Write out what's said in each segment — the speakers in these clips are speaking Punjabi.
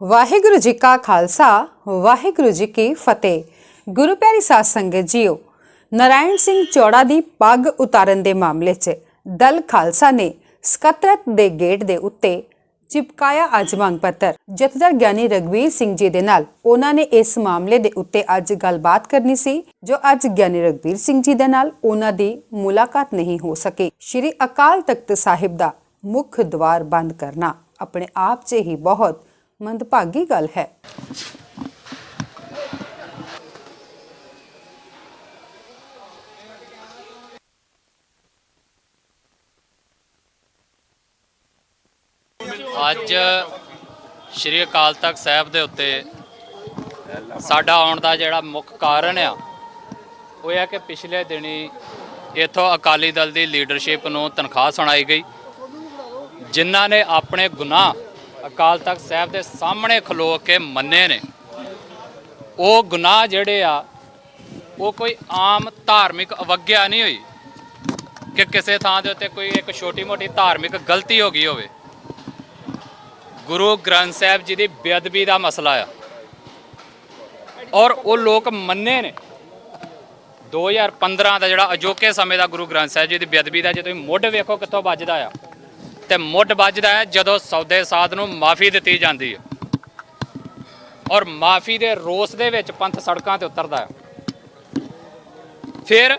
ਵਾਹਿਗੁਰੂ ਜੀ ਕਾ ਖਾਲਸਾ, ਵਾਹਿਗੁਰੂ ਜੀ ਕੀ ਫਤਿਹ। ਗੁਰੂ ਪਿਆਰੀ ਸਾਧ ਸੰਗਤ ਜੀਓ, ਨਾਰਾਇਣ ਸਿੰਘ ਚੌੜਾ ਦੀ ਪੱਗ ਉਤਾਰਨ ਦੇ ਮਾਮਲੇ 'ਚ ਦਲ ਖਾਲਸਾ ਨੇ ਸਕੱਤਰਤ ਦੇ ਗੇਟ ਦੇ ਉੱਤੇ ਚਿਪਕਾਇਆ ਅੱਜ ਮੰਗ ਪੱਤਰ। ਜਥੇਦਾਰ ਗਿਆਨੀ ਰਗਵੀਰ ਸਿੰਘ ਜੀ ਦੇ ਨਾਲ ਉਹਨਾਂ ਨੇ ਇਸ ਮਾਮਲੇ ਦੇ ਉੱਤੇ ਅੱਜ ਗੱਲਬਾਤ ਕਰਨੀ ਸੀ, ਜੋ ਅੱਜ ਗਿਆਨੀ ਰਗਵੀਰ ਸਿੰਘ ਜੀ ਦੇ ਨਾਲ ਉਹਨਾਂ ਦੀ ਮੁਲਾਕਾਤ ਨਹੀਂ ਹੋ ਸਕੀ। ਸ਼੍ਰੀ ਅਕਾਲ ਤਖਤ ਸਾਹਿਬ ਦਾ ਮੁੱਖ ਦਵਾਰ ਬੰਦ ਕਰਨਾ ਆਪਣੇ ਆਪ 'ਚ ਹੀ ਬਹੁਤ ਮੰਦਭਾਗੀ ਗੱਲ ਹੈ। ਅੱਜ ਸ਼੍ਰੀ ਅਕਾਲ ਤਖਤ ਸਾਹਿਬ ਦੇ ਉੱਤੇ ਸਾਡਾ ਆਉਣ ਦਾ ਜਿਹੜਾ ਮੁੱਖ ਕਾਰਨ ਆ, ਉਹ ਇਹ ਹੈ ਕਿ ਪਿਛਲੇ ਦਿਨੀ ਇਥੋਂ ਅਕਾਲੀ ਦਲ ਦੀ ਲੀਡਰਸ਼ਿਪ ਨੂੰ ਤਨਖਾਹ ਸੁਣਾਈ ਗਈ। ਜਿਨ੍ਹਾਂ ਨੇ ਆਪਣੇ ਗੁਨਾਹ ਅਕਾਲ ਤਖਤ ਸਾਹਿਬ ਦੇ ਸਾਹਮਣੇ ਖਲੋ ਕੇ ਮੰਨੇ ਨੇ। ਉਹ ਗੁਨਾਹ ਜਿਹੜੇ ਆ, ਉਹ ਕੋਈ ਆਮ ਧਾਰਮਿਕ ਅਵਗਿਆ ਨਹੀਂ ਹੋਈ ਕਿ ਕਿਸੇ ਥਾਂ ਦੇ ਉੱਤੇ ਕੋਈ ਇੱਕ ਛੋਟੀ-ਮੋਟੀ ਧਾਰਮਿਕ ਗਲਤੀ ਹੋ ਗਈ ਹੋਵੇ। ਗੁਰੂ ਗ੍ਰੰਥ ਸਾਹਿਬ ਜੀ ਦੀ ਬੇਅਦਬੀ ਦਾ ਮਸਲਾ ਆ। ਔਰ ਉਹ ਲੋਕ ਮੰਨੇ ਨੇ। 2015 ਦਾ ਜਿਹੜਾ ਅਜੋਕੇ ਸਮੇਂ ਦਾ ਗੁਰੂ ਗ੍ਰੰਥ ਸਾਹਿਬ ਜੀ ਦੀ ਬੇਅਦਬੀ ਦਾ, ਜੇ ਤੁਸੀਂ ਮੁੱਢ ਵੇਖੋ ਕਿੱਥੋਂ ਵੱਜਦਾ ਆ ਤੇ ਮੁੱਢ ਵੱਜਦਾ ਹੈ ਜਦੋਂ ਸੌਦੇ ਸਾਧ ਨੂੰ ਮਾਫੀ ਦਿੱਤੀ ਜਾਂਦੀ ਹੈ। ਔਰ ਮਾਫੀ ਦੇ ਰੋਸ ਦੇ ਵਿੱਚ ਪੰਥ ਸੜਕਾਂ ਤੇ ਉਤਰਦਾ ਹੈ। ਫਿਰ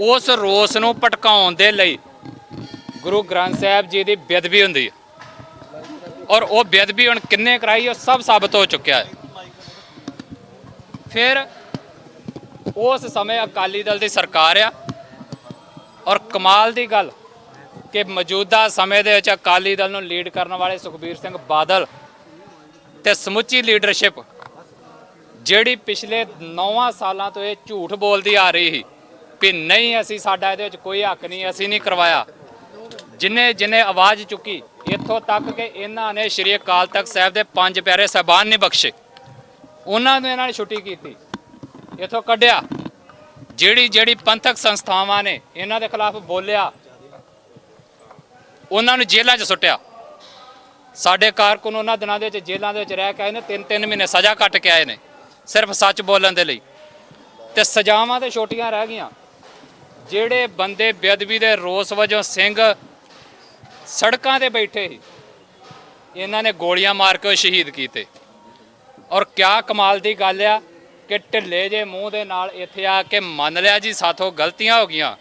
ਉਸ ਰੋਸ ਨੂੰ ਭਟਕਾਉਣ ਦੇ ਲਈ ਗੁਰੂ ਗ੍ਰੰਥ ਸਾਹਿਬ ਜੀ ਦੀ ਬੇਅਦਬੀ ਹੁੰਦੀ ਹੈ। ਔਰ ਉਹ ਬੇਅਦਬੀ ਹੁਣ ਕਿੰਨੇ ਕਰਾਈ, ਉਹ ਸਭ ਸਾਬਤ ਹੋ ਚੁੱਕਿਆ ਹੈ। ਫਿਰ ਉਸ ਸਮੇਂ ਅਕਾਲੀ ਦਲ ਦੀ ਸਰਕਾਰ ਆ। ਔਰ ਕਮਾਲ ਦੀ ਗੱਲ ਕਿ ਮੌਜੂਦਾ ਸਮੇਂ ਦੇ ਵਿੱਚ ਅਕਾਲੀ ਦਲ ਨੂੰ ਲੀਡ ਕਰਨ ਵਾਲੇ ਸੁਖਬੀਰ ਸਿੰਘ ਬਾਦਲ ਤੇ ਸਮੁੱਚੀ ਲੀਡਰਸ਼ਿਪ ਜਿਹੜੀ ਪਿਛਲੇ 9 ਸਾਲਾਂ ਤੋਂ ਇਹ ਝੂਠ ਬੋਲਦੀ ਆ ਰਹੀ ਸੀ ਕਿ ਨਹੀਂ, ਅਸੀਂ ਸਾਡਾ ਇਹਦੇ ਵਿੱਚ ਕੋਈ ਹੱਕ ਨਹੀਂ, ਅਸੀਂ ਨਹੀਂ ਕਰਵਾਇਆ। ਜਿਨੇ ਜਿਨੇ ਆਵਾਜ਼ ਚੁੱਕੀ, ਇੱਥੋਂ ਤੱਕ ਕਿ ਇਹਨਾਂ ਨੇ ਸ਼੍ਰੀ ਅਕਾਲ ਤਖਤ ਸਾਹਿਬ ਦੇ ਪੰਜ ਪਿਆਰੇ ਸਹਿਬਾਨ ਨਹੀਂ ਬਖਸ਼ੇ। ਉਹਨਾਂ ਨੂੰ ਇਹਨਾਂ ਨੇ ਛੁੱਟੀ ਕੀਤੀ। ਇੱਥੋਂ ਕੱਢਿਆ। ਜਿਹੜੀ ਜਿਹੜੀ ਪੰਥਕ ਸੰਸਥਾਵਾਂ ਨੇ, ਇਹਨਾਂ ਦੇ ਖਿਲਾਫ ਬੋਲਿਆ। ਉਹਨਾਂ ਨੂੰ ਜੇਲ੍ਹਾਂ 'ਚ ਸੁੱਟਿਆ। ਸਾਡੇ ਕਾਰਕੁਨ ਉਹਨਾਂ ਦਿਨਾਂ ਦੇ ਵਿੱਚ ਜੇਲ੍ਹਾਂ ਦੇ ਵਿੱਚ ਰਹਿ ਕੇ ਆਏ ਨੇ ਤਿੰਨ ਤਿੰਨ ਮਹੀਨੇ ਸਜ਼ਾ ਕੱਟ ਕੇ ਆਏ ਨੇ, ਸਿਰਫ ਸੱਚ ਬੋਲਣ ਦੇ ਲਈ। ਤੇ ਸਜ਼ਾਵਾਂ ਤੇ ਛੋਟੀਆਂ ਰਹਿ ਗਈਆਂ। ਜਿਹੜੇ ਬੰਦੇ ਬੇਅਦਬੀ ਦੇ ਰੋਸ ਵਜੋਂ ਸਿੰਘ ਸੜਕਾਂ ਤੇ ਬੈਠੇ ਸੀ, ਇਹਨਾਂ ਨੇ ਗੋਲੀਆਂ ਮਾਰ ਕੇ ਸ਼ਹੀਦ ਕੀਤੇ। ਔਰ ਕਿਆ ਕਮਾਲ ਦੀ ਗੱਲ ਆ ਕਿ ਢਿੱਲੇ ਜੇ ਮੂੰਹ ਦੇ ਨਾਲ ਇੱਥੇ ਆ ਕੇ ਮੰਨ ਲਿਆ ਜੀ, ਸਾਥੋਂ ਗਲਤੀਆਂ ਹੋ ਗਈਆਂ।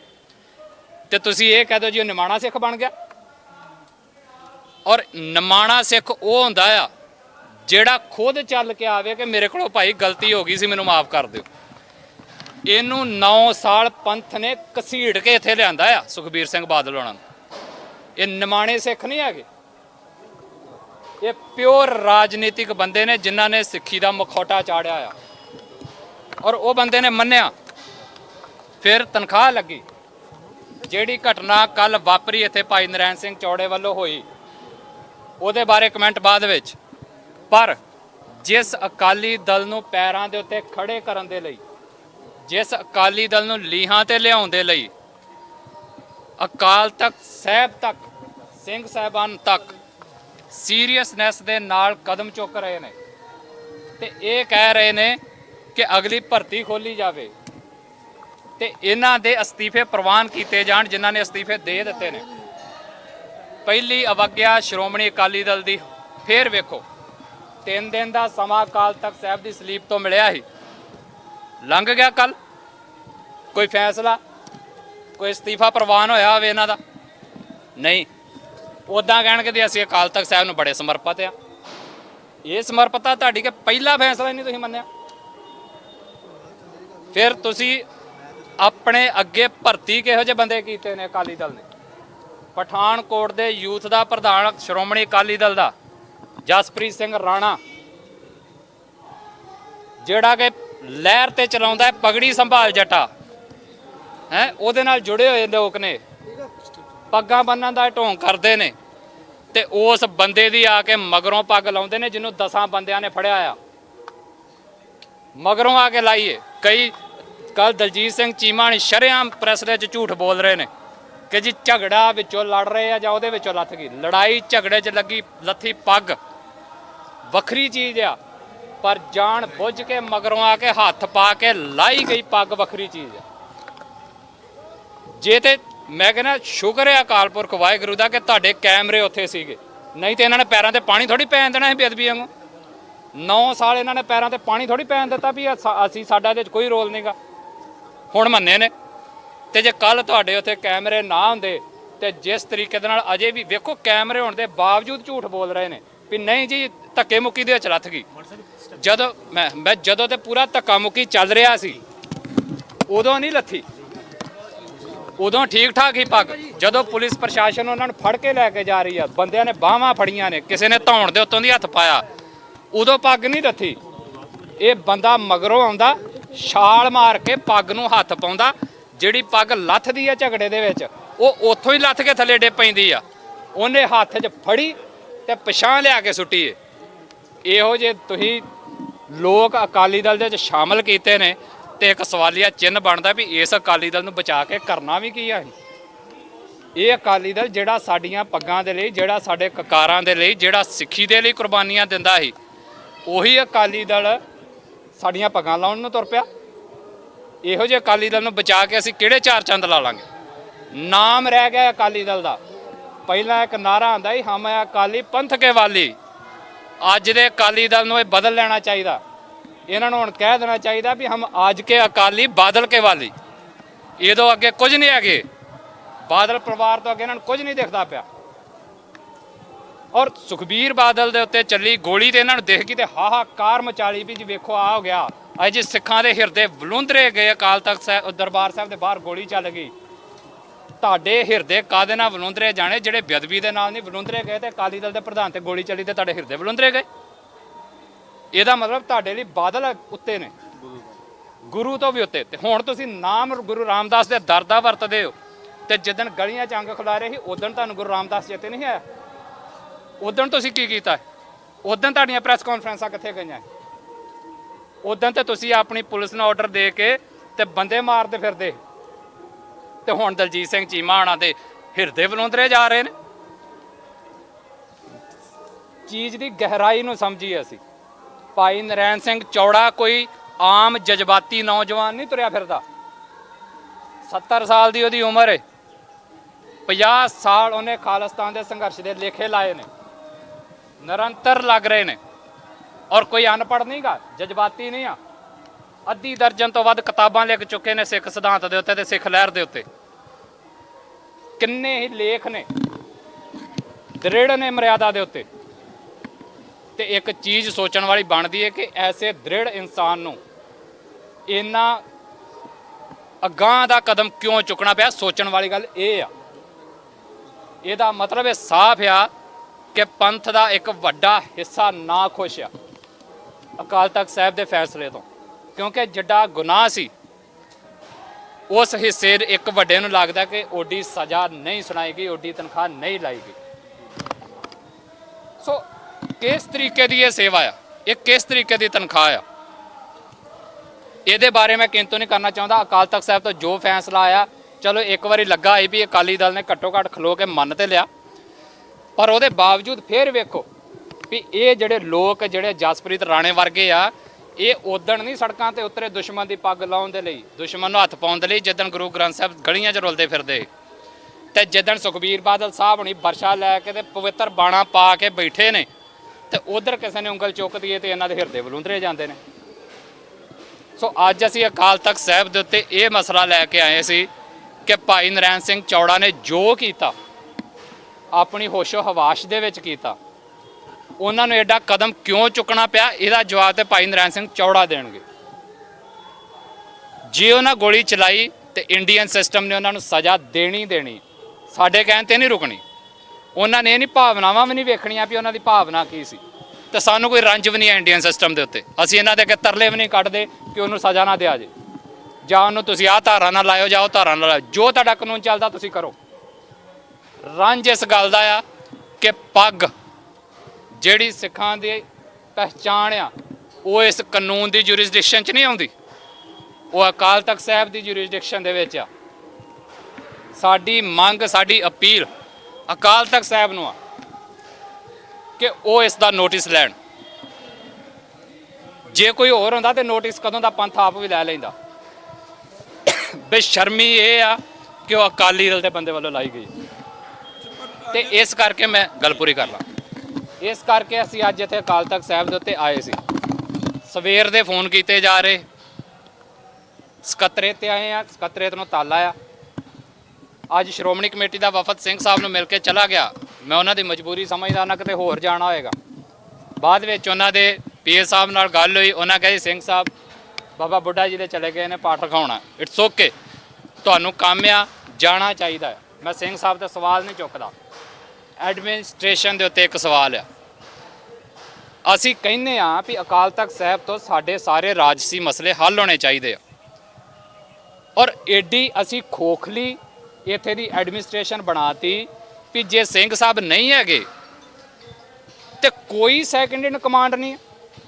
ਤੇ ਤੁਸੀਂ ਇਹ ਕਹਿ ਦਿਓ ਜੀ, ਉਹ ਨਿਮਾਣਾ ਸਿੱਖ ਬਣ ਗਿਆ। ਔਰ ਨਮਾਣਾ ਸਿੱਖ ਉਹ ਹੁੰਦਾ ਆ ਜਿਹੜਾ ਖੁਦ ਚੱਲ ਕੇ ਆਵੇ ਕਿ ਮੇਰੇ ਕੋਲੋਂ ਭਾਈ ਗਲਤੀ ਹੋ ਗਈ ਸੀ, ਮੈਨੂੰ ਮਾਫ ਕਰ ਦਿਓ। ਇਹਨੂੰ 9 ਸਾਲ ਪੰਥ ਨੇ ਕਸੀੜ ਕੇ ਇੱਥੇ ਲਿਆਂਦਾ ਆ, ਸੁਖਬੀਰ ਸਿੰਘ ਬਾਦਲ ਹੋਣਾ ਨੂੰ। ਇਹ ਨਮਾਣੇ ਸਿੱਖ ਨਹੀਂ ਹੈਗੇ। ਇਹ ਪਿਓਰ ਰਾਜਨੀਤਿਕ ਬੰਦੇ ਨੇ ਜਿਨ੍ਹਾਂ ਨੇ ਸਿੱਖੀ ਦਾ ਮਖੌਟਾ ਚਾੜਿਆ ਆ। ਔਰ ਉਹ ਬੰਦੇ ਨੇ ਮੰਨਿਆ। ਫਿਰ ਤਨਖਾਹ ਲੱਗੀ। ਜਿਹੜੀ ਘਟਨਾ ਕੱਲ ਵਾਪਰੀ ਇੱਥੇ ਭਾਈ ਨਰੈਣ ਸਿੰਘ ਚੌੜੇ ਵੱਲੋਂ ਹੋਈ। ਉਹਦੇ ਬਾਰੇ ਕਮੈਂਟ ਬਾਅਦ ਵਿੱਚ। ਪਰ ਜਿਸ ਅਕਾਲੀ ਦਲ ਨੂੰ ਪੈਰਾਂ ਦੇ ਉੱਤੇ ਖੜੇ ਕਰਨ ਦੇ ਲਈ, ਜਿਸ ਅਕਾਲੀ ਦਲ ਨੂੰ ਲੀਹਾਂ ਤੇ ਲਿਆਉਣ ਦੇ ਲਈ, ਅਕਾਲ ਤਖਤ ਸਾਹਿਬ ਤੱਕ, ਸਿੰਘ ਸਾਹਿਬਾਨ ਤੱਕ ਸੀਰੀਅਸਨੈਸ ਦੇ ਨਾਲ ਕਦਮ ਚੁੱਕ ਰਹੇ ਨੇ। ਤੇ ਇਹ ਕਹਿ ਰਹੇ ਨੇ ਕਿ ਅਗਲੀ ਭਰਤੀ ਖੋਲੀ ਜਾਵੇ ਤੇ ਇਹਨਾਂ ਦੇ ਅਸਤੀਫੇ ਪ੍ਰਵਾਨ ਕੀਤੇ ਜਾਣ ਜਿਨ੍ਹਾਂ ਨੇ ਅਸਤੀਫੇ ਦੇ ਦਿੱਤੇ ਨੇ। ਪਹਿਲੀ ਅਵਗਿਆ ਸ਼੍ਰੋਮਣੀ ਅਕਾਲੀ ਦਲ ਦੀ, ਫੇਰ ਵੇਖੋ। ਤਿੰਨ ਦਿਨ ਦਾ ਸਮਾਂ ਅਕਾਲ ਤਖਤ ਸਾਹਿਬ ਦੀ ਸਲੀਪ ਤੋਂ ਮਿਲਿਆ ਸੀ। ਲੰਘ ਗਿਆ ਕੱਲ ਕੋਈ ਫੈਸਲਾ? ਕੋਈ ਅਸਤੀਫਾ ਪ੍ਰਵਾਨ ਹੋਇਆ ਹੋਵੇ ਇਹਨਾਂ ਦਾ? ਨਹੀਂ। ਉਦਾਂ ਕਹਿਣਗੇ ਕਿ ਅਸੀਂ ਅਕਾਲ ਤਖਤ ਸਾਹਿਬ ਨੂੰ ਬੜੇ ਸਮਰਪਿਤ ਆ ਇਹ ਸਮਰਪਿਤਤਾ ਤੁਹਾਡੀ ਕਿ ਪਹਿਲਾ ਫੈਸਲਾ ਹੀ ਨਹੀਂ ਤੁਸੀਂ ਮੰਨਿਆ? ਫਿਰ ਤੁਸੀਂ ਆਪਣੇ ਅੱਗੇ ਭਰਤੀ ਕਿਹੋ ਜਿਹੇ ਬੰਦੇ ਕੀਤੇ ਨੇ ਅਕਾਲੀ ਦਲ ਨੇ? ਪਠਾਨਕੋਟ ਦੇ ਯੂਥ ਦਾ ਪ੍ਰਧਾਨ ਸ਼੍ਰੋਮਣੀ ਅਕਾਲੀ ਦਲ ਦਾ, ਜਸਪ੍ਰੀਤ ਸਿੰਘ ਰਾਣਾ। ਜਿਹੜਾ ਕਿ ਲਹਿਰ ਤੇ ਚਲਾਉਂਦਾ ਹੈ, ਪਗੜੀ ਸੰਭਾਲ ਜਟਾ। ਹੈ, ਉਹਦੇ ਨਾਲ ਜੁੜੇ ਹੋਏ ਲੋਕ ਨੇ। ਪੱਗਾਂ ਬੰਨਣ ਦਾ ਢੋਂਗ ਕਰਦੇ ਨੇ। ਤੇ ਉਸ ਬੰਦੇ ਦੀ ਆ ਕੇ ਮਗਰੋਂ ਪੱਗ ਲਾਉਂਦੇ ਨੇ, ਜਿਹਨੂੰ ਦਸਾਂ ਬੰਦਿਆਂ ਨੇ ਫੜਿਆ ਆ। ਮਗਰੋਂ ਆ ਕੇ ਲਾਈਏ। ਕਈ ਕੱਲ ਦਲਜੀਤ ਸਿੰਘ ਚੀਮਾ ਨੇ ਸ਼ਰੇਆਮ ਪ੍ਰੈਸ ਦੇ ਵਿੱਚ ਝੂਠ ਬੋਲ ਰਹੇ ਨੇ। ਕਿ ਜੀ ਝਗੜਾ ਵਿੱਚੋਂ ਲੜ ਰਹੇ ਆ ਜਾਂ ਉਹਦੇ ਵਿੱਚੋਂ ਲੱਥ ਗਈ। ਲੜਾਈ ਝਗੜੇ 'ਚ ਲੱਗੀ, ਲੱਥੀ ਪੱਗ। ਵੱਖਰੀ ਚੀਜ਼ ਆ, ਪਰ ਜਾਣ ਬੁੱਝ ਕੇ ਮਗਰੋਂ ਆ ਕੇ ਹੱਥ ਪਾ ਕੇ ਲਾਈ ਗਈ ਪੱਗ ਵੱਖਰੀ ਚੀਜ਼ ਆ। ਜੇ ਤੇ ਮੈਂ ਕਹਿੰਦਾ, ਸ਼ੁਕਰ ਹੈ ਅਕਾਲ ਪੁਰਖ ਵਾਹਿਗੁਰੂ ਦਾ ਕਿ ਤੁਹਾਡੇ ਕੈਮਰੇ ਉੱਥੇ ਸੀਗੇ। ਨਹੀਂ ਤੇ ਇਹਨਾਂ ਨੇ ਪੈਰਾਂ ਤੇ ਪਾਣੀ ਥੋੜੀ ਪੈਣ ਦੇਣਾ ਸੀ ਬੇਅਦਬੀ ਵਾਂਗੂ। 9 ਸਾਲ ਇਹਨਾਂ ਨੇ ਪੈਰਾਂ ਤੇ ਪਾਣੀ ਥੋੜੀ ਪੈਣ ਦਿੱਤਾ ਵੀ ਅਸੀਂ ਸਾਡਾ ਇਹਦੇ 'ਚ ਕੋਈ ਰੋਲ ਨਹੀਂਗਾ ਹੁਣ ਮੰਨੇ ਨੇ। ਤੇ ਜੇ ਕੱਲ ਤੁਹਾਡੇ ਉੱਥੇ ਕੈਮਰੇ ਨਾ ਹੁੰਦੇ ਤੇ ਜਿਸ ਤਰੀਕੇ ਦੇ ਨਾਲ ਅਜੇ ਵੀ ਵੇਖੋ ਕੈਮਰੇ ਹੋਣ ਦੇ ਬਾਵਜੂਦ ਝੂਠ ਬੋਲ ਰਹੇ ਨੇ ਵੀ ਨਹੀਂ ਜੀ, ਧੱਕੇ ਮੁੱਕੀ ਦੇ ਵਿੱਚ ਲੱਥ ਗਈ। ਜਦੋਂ ਮੈਂ ਮੈਂ ਜਦੋਂ ਤੇ ਪੂਰਾ ਧੱਕਾ ਮੁੱਕੀ ਚੱਲ ਰਿਹਾ ਸੀ, ਉਦੋਂ ਨਹੀਂ ਲੱਥੀ। ਉਦੋਂ ਠੀਕ ਠਾਕ ਹੀ ਪੱਗ ਜਦੋਂ ਪੁਲਿਸ ਪ੍ਰਸ਼ਾਸਨ ਉਹਨਾਂ ਨੂੰ ਫੜ ਕੇ ਲੈ ਕੇ ਜਾ ਰਹੀ ਆ, ਬੰਦਿਆਂ ਨੇ ਬਾਹਾਂ ਫੜੀਆਂ ਨੇ, ਕਿਸੇ ਨੇ ਧੌਣ ਦੇ ਉੱਤੋਂ ਦੀ ਹੱਥ ਪਾਇਆ, ਉਦੋਂ ਪੱਗ ਨਹੀਂ ਲੱਥੀ। ਇਹ ਬੰਦਾ ਮਗਰੋਂ ਆਉਂਦਾ, ਛਾਲ ਮਾਰ ਕੇ ਪੱਗ ਨੂੰ ਹੱਥ ਪਾਉਂਦਾ ਜਿਹੜੀ ਪੱਗ ਲੱਥਦੀ ਆ ਝਗੜੇ ਦੇ ਵਿੱਚ, ਉਹ ਉੱਥੋਂ ਹੀ ਲੱਥ ਕੇ ਥੱਲੇ ਡੇ ਪੈਂਦੀ ਆ। ਉਹਨੇ ਹੱਥ 'ਚ ਫੜੀ ਤੇ ਪਛਾਣ ਲਿਆ ਕੇ ਸੁੱਟੀ ਏ। ਇਹੋ ਜੇ ਤੁਸੀਂ ਲੋਕ ਅਕਾਲੀ ਦਲ ਦੇ ਵਿੱਚ ਸ਼ਾਮਲ ਕੀਤੇ ਨੇ ਤੇ ਇੱਕ ਸਵਾਲੀਆ ਚਿੰਨ ਬਣਦਾ ਵੀ ਇਸ ਅਕਾਲੀ ਦਲ ਨੂੰ ਬਚਾ ਕੇ ਕਰਨਾ ਵੀ ਕੀ ਆ ਇਹ ਅਕਾਲੀ ਦਲ ਜਿਹੜਾ ਸਾਡੀਆਂ ਪੱਗਾਂ ਦੇ ਲਈ, ਜਿਹੜਾ ਸਾਡੇ ਕਕਾਰਾਂ ਦੇ ਲਈ, ਜਿਹੜਾ ਸਿੱਖੀ ਦੇ ਲਈ ਕੁਰਬਾਨੀਆਂ ਦਿੰਦਾ ਸੀ, ਉਹੀ ਅਕਾਲੀ ਦਲ ਸਾਡੀਆਂ ਪੱਗਾਂ ਲਾਉਣ ਨੂੰ ਤੁਰ ਪਿਆ। ਇਹੋ ਜਿਹੇ ਅਕਾਲੀ ਦਲ ਨੂੰ ਬਚਾ ਕੇ ਅਸੀਂ ਕਿਹੜੇ ਚਾਰ ਚੰਦ ਲਾ ਲਾਂਗੇ? ਨਾਮ ਰਹਿ ਗਿਆ ਅਕਾਲੀ ਦਲ ਦਾ। ਪਹਿਲਾਂ ਇੱਕ ਨਾਰਾ ਆਂਦਾ ਸੀ, ਹਮ ਹੈ ਅਕਾਲੀ ਪੰਥ ਕੇ ਵਾਲੀ। ਅੱਜ ਦੇ ਅਕਾਲੀ ਦਲ ਨੂੰ ਇਹ ਬਦਲ ਲੈਣਾ ਚਾਹੀਦਾ। ਇਹਨਾਂ ਨੂੰ ਹੁਣ ਕਹਿ ਦੇਣਾ ਚਾਹੀਦਾ ਵੀ ਹਮ ਅੱਜ ਕੇ ਅਕਾਲੀ ਬਾਦਲ ਕੇ ਵਾਲੀ। ਇਹਦੋਂ ਅੱਗੇ ਕੁਝ ਨਹੀਂ ਹੈਗੇ। ਬਾਦਲ ਪਰਿਵਾਰ ਤੋਂ ਅੱਗੇ ਇਹਨਾਂ ਨੂੰ ਕੁਝ ਨਹੀਂ ਦਿਖਦਾ ਪਿਆ। ਔਰ ਸੁਖਬੀਰ ਬਾਦਲ ਦੇ ਉੱਤੇ ਚੱਲੀ ਗੋਲੀ ਤੇ ਇਹਨਾਂ ਨੂੰ ਦੇਖ ਕੇ ਤੇ ਹਾਹਾਕਾਰ ਮਚਾਲੀ ਵੀ ਜੀ ਵੇਖੋ ਆ ਹੋ ਗਿਆ। ਅੱਜ ਸਿੱਖਾਂ ਦੇ ਹਿਰਦੇ ਵਲੁੰਦਰੇ ਗਏ ਅਕਾਲ ਤਖਤ ਸਾਹਿਬ ਦਰਬਾਰ ਸਾਹਿਬ ਦੇ ਬਾਹਰ ਗੋਲੀ ਚੱਲ ਗਈ। ਤੁਹਾਡੇ ਹਿਰਦੇ ਕਾਦੇ ਨਾਲ ਵਲੁੰਦਰੇ ਜਾਣੇ? ਜਿਹੜੇ ਬੇਅਦਬੀ ਦੇ ਨਾਲ ਨਹੀਂ ਵਲੁੰਦਰੇ ਗਏ ਤੇ ਅਕਾਲੀ ਦਲ ਦੇ ਪ੍ਰਧਾਨ ਤੇ ਗੋਲੀ ਚੱਲੀ ਤੇ ਤੁਹਾਡੇ ਹਿਰਦੇ ਵਲੁੰਦਰੇ ਗਏ? ਇਹਦਾ ਮਤਲਬ ਤੁਹਾਡੇ ਲਈ ਬਾਦਲ ਉੱਤੇ ਨੇ। ਗੁਰੂ ਤੋਂ ਵੀ ਉੱਤੇ। ਤੇ ਹੁਣ ਤੁਸੀਂ ਨਾਮ ਗੁਰੂ ਰਾਮਦਾਸ ਦੇ ਦਰ ਦਾ ਵਰਤਦੇ ਹੋ। ਤੇ ਜਿੱਦਣ ਗਲੀਆਂ ਚ ਅੰਗ ਖਿਲਾ ਰਹੇ ਸੀ, ਉਦੋਂ ਤੁਹਾਨੂੰ ਗੁਰੂ ਰਾਮਦਾਸ ਚੇਤੇ ਨਹੀਂ ਆਇਆ? ਉਦੋਂ ਤੁਸੀਂ ਕੀ ਕੀਤਾ? ਉਦੋਂ ਤੁਹਾਡੀਆਂ ਪ੍ਰੈਸ ਕਾਨਫਰੰਸਾਂ ਕਿੱਥੇ ਗਈਆਂ? ਉਦੋਂ ਤੇ ਤੁਸੀਂ ਆਪਣੀ ਪੁਲਿਸ ਨੂੰ ਆਰਡਰ ਦੇ ਕੇ ਤੇ ਬੰਦੇ ਮਾਰਦੇ ਫਿਰਦੇ। ਤੇ ਹੁਣ ਦਲਜੀਤ ਸਿੰਘ ਚੀਮਾ ਆਣਾ ਦੇ ਹਿਰਦੇ ਵਲੋਂਦਰੇ ਜਾ ਰਹੇ ਨੇ। ਚੀਜ਼ ਦੀ ਗਹਿਰਾਈ ਨੂੰ ਸਮਝੀਏ ਅਸੀਂ। ਭਾਈ ਨਰੈਣ ਸਿੰਘ ਚੌੜਾ ਕੋਈ ਆਮ ਜਜ਼ਬਾਤੀ ਨੌਜਵਾਨ ਨਹੀਂ ਤੁਰਿਆ ਫਿਰਦਾ। 70 ਸਾਲ ਦੀ ਉਹਦੀ ਉਮਰ ਹੈ 50 ਸਾਲ ਉਹਨੇ ਖਾਲਿਸਤਾਨ ਦੇ ਸੰਘਰਸ਼ ਦੇ ਲੇਖੇ ਲਾਏ ਨੇ। ਨਿਰੰਤਰ ਲੱਗ ਰਹੇ ਨੇ। ਔਰ ਕੋਈ ਅਨਪੜ੍ਹ ਨਹੀਂਗਾ ਜਜ਼ਬਾਤੀ ਨਹੀਂ ਆ। ਅੱਧੀ ਦਰਜਨ ਤੋਂ ਵੱਧ ਕਿਤਾਬਾਂ ਲਿਖ ਚੁੱਕੇ ਨੇ ਸਿੱਖ ਸਿਧਾਂਤ ਦੇ ਉੱਤੇ ਤੇ ਸਿੱਖ ਲਹਿਰ ਦੇ ਉੱਤੇ। ਕਿੰਨੇ ਹੀ ਲੇਖ ਨੇ, ਦ੍ਰਿੜ ਨੇ ਮਰਿਆਦਾ ਦੇ ਉੱਤੇ। ਤੇ ਇੱਕ ਚੀਜ਼ ਸੋਚਣ ਵਾਲੀ ਬਣਦੀ ਹੈ ਕਿ ਐਸੇ ਦ੍ਰਿੜ ਇਨਸਾਨ ਨੂੰ ਇੰਨਾ ਅਗਾਂਹ ਦਾ ਕਦਮ ਕਿਉਂ ਚੁੱਕਣਾ ਪਿਆ, ਸੋਚਣ ਵਾਲੀ ਗੱਲ ਇਹ ਆ। ਇਹਦਾ ਮਤਲਬ ਇਹ ਸਾਫ਼ ਆ ਕਿ ਪੰਥ ਦਾ ਇੱਕ ਵੱਡਾ ਹਿੱਸਾ ਨਾ ਖੁਸ਼ ਆ। ਅਕਾਲ ਤਖਤ ਸਾਹਿਬ ਦੇ ਫੈਸਲੇ ਤੋਂ, ਕਿਉਂਕਿ ਜਿੱਡਾ ਗੁਨਾਹ ਸੀ, ਉਸ ਹਿੱਸੇ ਦੇ ਇੱਕ ਵੱਡੇ ਨੂੰ ਲੱਗਦਾ ਕਿ ਓਡੀ ਸਜ਼ਾ ਨਹੀਂ ਸੁਣਾਈ ਗਈ, ਓਡੀ ਤਨਖਾਹ ਨਹੀਂ ਲਾਏਗੀ ਸੋ ਕਿਸ ਤਰੀਕੇ ਦੀ ਇਹ ਸੇਵਾ ਆ? ਇਹ ਕਿਸ ਤਰੀਕੇ ਦੀ ਤਨਖਾਹ ਆ? ਇਹਦੇ ਬਾਰੇ ਮੈਂ ਕਿੰਤੂ ਨਹੀਂ ਕਰਨਾ ਚਾਹੁੰਦਾ। ਅਕਾਲ ਤਖਤ ਸਾਹਿਬ ਤੋਂ ਜੋ ਫੈਸਲਾ ਆਇਆ, ਚਲੋ ਇੱਕ ਵਾਰੀ ਲੱਗਾ ਇਹ ਵੀ ਅਕਾਲੀ ਦਲ ਨੇ ਘੱਟੋ ਘੱਟ ਖਲੋ ਕੇ ਮੰਨ ਤੇ ਲਿਆ, ਪਰ ਉਹਦੇ ਬਾਵਜੂਦ ਫੇਰ ਵੇਖੋ ਵੀ ਇਹ ਜਿਹੜੇ ਲੋਕ, ਜਿਹੜੇ ਜਸਪ੍ਰੀਤ ਰਾਣੇ ਵਰਗੇ ਆ, ਇਹ ਉਦਣ ਨਹੀਂ ਸੜਕਾਂ ਤੇ ਉਤਰੇ ਦੁਸ਼ਮਣ ਦੀ ਪੱਗ ਲਾਉਣ ਦੇ ਲਈ। ਦੁਸ਼ਮਣ ਨੂੰ ਹੱਥ ਪਾਉਣ ਦੇ ਲਈ ਜਿੱਦਣ ਗੁਰੂ ਗ੍ਰੰਥ ਸਾਹਿਬ ਗਲੀਆਂ 'ਚ ਰੁਲਦੇ ਫਿਰਦੇ। ਤੇ ਜਿੱਦਣ ਸੁਖਬੀਰ ਬਾਦਲ ਸਾਹਿਬ ਹੁਣੀ ਵਰਸ਼ਾ ਲੈ ਕੇ ਤੇ ਪਵਿੱਤਰ ਬਾਣਾ ਪਾ ਕੇ ਬੈਠੇ ਨੇ, ਤੇ ਉਧਰ ਕਿਸੇ ਨੇ ਉਂਗਲ ਚੁੱਕਦੀ ਏ ਤੇ ਇਹਨਾਂ ਦੇ ਹਿਰਦੇ ਵਲੂੰਦਰੇ ਜਾਂਦੇ ਨੇ। ਸੋ ਅੱਜ ਅਸੀਂ ਅਕਾਲ ਤਖਤ ਸਾਹਿਬ ਦੇ ਉੱਤੇ ਇਹ ਮਸਲਾ ਲੈ ਕੇ ਆਏ ਸੀ ਕਿ ਭਾਈ ਨਰੈਣ ਸਿੰਘ ਚੌੜਾ ਨੇ ਜੋ ਕੀਤਾ, ਆਪਣੀ ਹੋਸ਼ੋ ਹਵਾਸ਼ ਦੇ ਵਿੱਚ ਕੀਤਾ। ਉਹਨਾਂ ਨੂੰ ਐਡਾ ਕਦਮ ਕਿਉਂ ਚੁੱਕਣਾ ਪਿਆ? ਇਹਦਾ ਜਵਾਬ ਤੇ ਭਾਈ ਨਰੈਣ ਸਿੰਘ ਚੌੜਾ ਦੇਣਗੇ। ਜੇ ਉਹਨਾਂ ਗੋਲੀ ਚਲਾਈ ਤੇ ਇੰਡੀਅਨ ਸਿਸਟਮ ਨੇ ਉਹਨਾਂ ਨੂੰ ਸਜ਼ਾ ਦੇਣੀ ਦੇਣੀ। ਸਾਡੇ ਕਹਿਣ ਤੇ ਨਹੀਂ ਰੁਕਣੀ। ਉਹਨਾਂ ਨੇ ਇਹ ਨਹੀਂ ਭਾਵਨਾਵਾਂ ਵੀ ਨਹੀਂ ਵੇਖਣੀਆਂ ਵੀ ਉਹਨਾਂ ਦੀ ਭਾਵਨਾ ਕੀ ਸੀ। ਤੇ ਸਾਨੂੰ ਕੋਈ ਰੰਜ ਵੀ ਨਹੀਂ ਹੈ ਇੰਡੀਅਨ ਸਿਸਟਮ ਦੇ ਉੱਤੇ। ਅਸੀਂ ਇਹਨਾਂ ਦੇ ਅੱਗੇ ਤਰਲੇ ਵੀ ਨਹੀਂ ਕੱਢਦੇ ਕਿ ਉਹਨੂੰ ਸਜ਼ਾ ਨਾ ਦਿਆ ਜੇ। ਜਾਂ ਉਹਨੂੰ ਤੁਸੀਂ ਆਹ ਧਾਰਾ ਨਾਲ ਲਾਇਓ ਜਾਂ ਉਹ ਧਾਰਾ ਨਾਲ ਲਾਇਓ। ਜੋ ਤੁਹਾਡਾ ਕਾਨੂੰਨ ਚੱਲਦਾ ਤੁਸੀਂ ਕਰੋ। ਰੰਜ ਇਸ ਗੱਲ ਦਾ ਆ ਕਿ ਪੱਗ ਜਿਹੜੀ ਸਿੱਖਾਂ ਦੀ ਪਹਿਚਾਣ ਆ, ਉਹ ਇਸ ਕਾਨੂੰਨ ਦੀ ਜੁਰਿਸਡਿਕਸ਼ਨ 'ਚ ਨਹੀਂ ਆਉਂਦੀ। ਉਹ ਅਕਾਲ ਤਖਤ ਸਾਹਿਬ ਦੀ ਜੁਰਿਸਡਿਕਸ਼ਨ ਦੇ ਵਿੱਚ ਆ। ਸਾਡੀ ਮੰਗ, ਸਾਡੀ ਅਪੀਲ ਅਕਾਲ ਤਖਤ ਸਾਹਿਬ ਨੂੰ ਆ ਕਿ ਉਹ ਇਸ ਦਾ ਨੋਟਿਸ ਲੈਣ। ਜੇ ਕੋਈ ਹੋਰ ਹੁੰਦਾ ਤੇ ਨੋਟਿਸ ਕਦੋਂ ਦਾ ਪੰਥ ਆਪ ਵੀ ਲੈ ਲੈਂਦਾ। ਬੇਸ਼ਰਮੀ ਇਹ ਆ ਕਿ ਉਹ ਅਕਾਲੀ ਦਲ ਦੇ ਬੰਦੇ ਵੱਲੋਂ ਲਾਈ ਗਈ। ਤੇ ਇਸ ਕਰਕੇ ਮੈਂ ਗੱਲ ਪੂਰੀ ਕਰ ਲਾਂ। ਇਸ ਕਰਕੇ ਅਸੀਂ ਅੱਜ ਇੱਥੇ ਅਕਾਲ ਤਖਤ ਸਾਹਿਬ ਦੇ ਉੱਤੇ ਆਏ ਸੀ। ਸਵੇਰ ਦੇ ਫੋਨ ਕੀਤੇ ਜਾ ਰਹੇ। ਸਕੱਤਰੇ ਤੇ ਆਏ ਆ, ਸਕੱਤਰੇਤ ਨੂੰ ਤਾਲਾ ਆ। ਅੱਜ ਸ਼੍ਰੋਮਣੀ ਕਮੇਟੀ ਦਾ ਵਫਦ ਸਿੰਘ ਸਾਹਿਬ ਨੂੰ ਮਿਲ ਕੇ ਚਲਾ ਗਿਆ। ਮੈਂ ਉਹਨਾਂ ਦੀ ਮਜਬੂਰੀ ਸਮਝਦਾ ਉਹਨਾਂ ਕਿਤੇ ਹੋਰ ਜਾਣਾ ਹੋਏਗਾ। ਬਾਅਦ ਵਿੱਚ ਉਹਨਾਂ ਦੇ ਪੀਏ ਸਾਹਿਬ ਨਾਲ ਗੱਲ ਹੋਈ। ਉਹਨਾਂ ਕਹੇ, ਸਿੰਘ ਸਾਹਿਬ, ਬਾਬਾ ਬੁੱਢਾ ਜੀ ਦੇ ਚਲੇ ਗਏ ਨੇ ਪਾਠ ਰਖਾਉਣਾ। ਇਟਸ ਓਕੇ ਤੁਹਾਨੂੰ ਕੰਮ ਆ, ਜਾਣਾ ਚਾਹੀਦਾ ਮੈਂ ਸਿੰਘ ਸਾਹਿਬ ਦਾ ਸਵਾਲ ਨਹੀਂ ਚੁੱਕਦਾ। ਐਡਮਿਨਿਸਟ੍ਰੇਸ਼ਨ ਦੇ ਉੱਤੇ ਇੱਕ ਸਵਾਲ ਆ। ਅਸੀਂ ਕਹਿੰਦੇ ਆ ਵੀ ਅਕਾਲ ਤਖਤ ਸਾਹਿਬ ਤੋਂ ਸਾਡੇ ਸਾਰੇ ਰਾਜਸੀ ਮਸਲੇ ਹੱਲ ਹੋਣੇ ਚਾਹੀਦੇ ਆ। ਔਰ ਏਡੀ ਅਸੀਂ ਖੋਖਲੀ ਇੱਥੇ ਦੀ ਐਡਮਿਨਿਸਟ੍ਰੇਸ਼ਨ ਬਣਾਤੀ ਵੀ ਜੇ ਸਿੰਘ ਸਾਹਿਬ ਨਹੀਂ ਹੈਗੇ, ਤੇ ਕੋਈ ਸੈਕੰਡ ਇਨ ਕਮਾਂਡ ਨਹੀਂ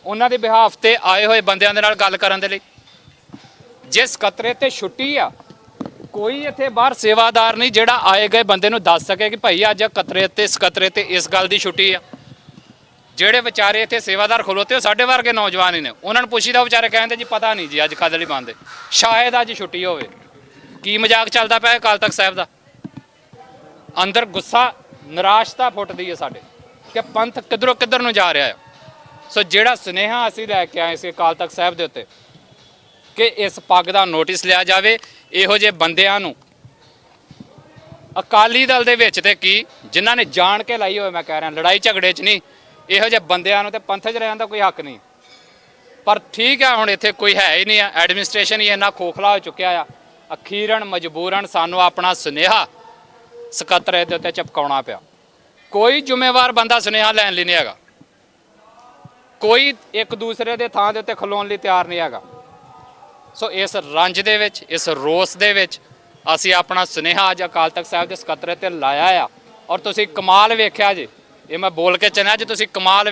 ਉਹਨਾਂ ਦੇ ਬਿਹਾਫ ਤੇ ਆਏ ਹੋਏ ਬੰਦਿਆਂ ਦੇ ਨਾਲ ਗੱਲ ਕਰਨ ਦੇ ਲਈ। ਜਿਸ ਸਕੱਤਰੇ ਤੇ ਛੁੱਟੀ ਆ ਕੋਈ ਇੱਥੇ ਬਾਹਰ ਸੇਵਾਦਾਰ ਨਹੀਂ ਜਿਹੜਾ ਆਏ ਗਏ ਬੰਦੇ ਨੂੰ ਦੱਸ ਸਕੇ ਕਿ ਭਾਈ ਅੱਜ ਕਤਰੇ ਤੇ ਸਕੱਤਰੇ ਤੇ ਇਸ ਗੱਲ ਦੀ ਛੁੱਟੀ ਆ। ਜਿਹੜੇ ਵਿਚਾਰੇ ਇੱਥੇ ਸੇਵਾਦਾਰ ਖਲੋਤੇ ਉਹ ਸਾਡੇ ਵਰਗੇ ਨੌਜਵਾਨ ਹੀ ਨੇ। ਉਹਨਾਂ ਨੂੰ ਪੁੱਛੀਦਾ ਵਿਚਾਰੇ ਕਹਿੰਦੇ ਜੀ ਪਤਾ ਨਹੀਂ ਜੀ ਅੱਜ ਕਦ ਲਈ ਬੰਦ ਸ਼ਾਇਦ ਅੱਜ ਛੁੱਟੀ ਹੋਵੇ। ਕੀ ਮਜ਼ਾਕ ਚੱਲਦਾ ਪਿਆ ਕਾਲ ਤਖ਼ਤ ਸਾਹਿਬ ਦਾ? ਅੰਦਰ ਗੁੱਸਾ, ਨਿਰਾਸ਼ਤਾ ਫੁੱਟਦੀ ਹੈ ਸਾਡੇ ਕਿ ਪੰਥ ਕਿੱਧਰੋਂ ਕਿੱਧਰ ਨੂੰ ਜਾ ਰਿਹਾ ਹੈ ਸੋ ਜਿਹੜਾ ਸੁਨੇਹਾ ਅਸੀਂ ਲੈ ਕੇ ਆਏ ਸੀ ਅਕਾਲ ਤਖਤ ਸਾਹਿਬ ਦੇ ਉੱਤੇ ਕਿ ਇਸ ਪੱਗ ਦਾ ਨੋਟਿਸ ਲਿਆ ਜਾਵੇ ਇਹੋ ਜਿਹੇ ਬੰਦਿਆਂ ਨੂੰ ਅਕਾਲੀ ਦਲ ਦੇ ਵਿੱਚ ਤੇ ਕੀ ਜਿਨ੍ਹਾਂ ਨੇ ਜਾਣ ਕੇ ਲਾਈ ਹੋਵੇ ਮੈਂ ਕਹਿ ਰਿਹਾ, ਲੜਾਈ ਝਗੜੇ 'ਚ ਨਹੀਂ, ਇਹੋ ਜਿਹੇ ਬੰਦਿਆਂ ਨੂੰ ਤੇ ਪੰਥ 'ਚ ਰਹਿਣ ਦਾ ਕੋਈ ਹੱਕ ਨਹੀਂ। ਪਰ ਠੀਕ ਹੈ ਹੁਣ ਇੱਥੇ ਕੋਈ ਹੈ ਹੀ ਨਹੀਂ ਆ ਐਡਮਿਨਿਸਟ੍ਰੇਸ਼ਨ ਹੀ ਇੰਨਾ ਖੋਖਲਾ ਹੋ ਚੁੱਕਿਆ ਆ। ਅਖੀਰਨ ਮਜਬੂਰਨ ਸਾਨੂੰ ਆਪਣਾ ਸੁਨੇਹਾ ਸਕੱਤਰੇ ਦੇ ਉੱਤੇ ਚਪਕਾਉਣਾ ਪਿਆ। ਕੋਈ ਜ਼ਿੰਮੇਵਾਰ ਬੰਦਾ ਸੁਨੇਹਾ ਲੈਣ ਲਈ ਨਹੀਂ ਹੈਗਾ। ਕੋਈ ਇੱਕ ਦੂਸਰੇ ਦੇ ਥਾਂ ਦੇ ਉੱਤੇ ਖਲੋਣ ਲਈ ਤਿਆਰ ਨਹੀਂ ਹੈਗਾ। ਸੋ ਇਸ ਰੰਜ ਦੇ ਵਿੱਚ, ਇਸ ਰੋਸ ਦੇ ਵਿੱਚ ਅਸੀਂ ਆਪਣਾ ਸੁਨੇਹਾ ਅੱਜ ਅਕਾਲ ਤਖਤ ਸਾਹਿਬ ਦੇ ਸਕੱਤਰੇ ਤੇ ਲਾਇਆ ਆ। ਔਰ ਤੁਸੀਂ ਕਮਾਲ ਵੇਖਿਆ ਜੀ। ਇਹ ਮੈਂ ਬੋਲ ਕੇ ਚਲਿਆ ਜੇ ਤੁਸੀਂ ਕਮਾਲ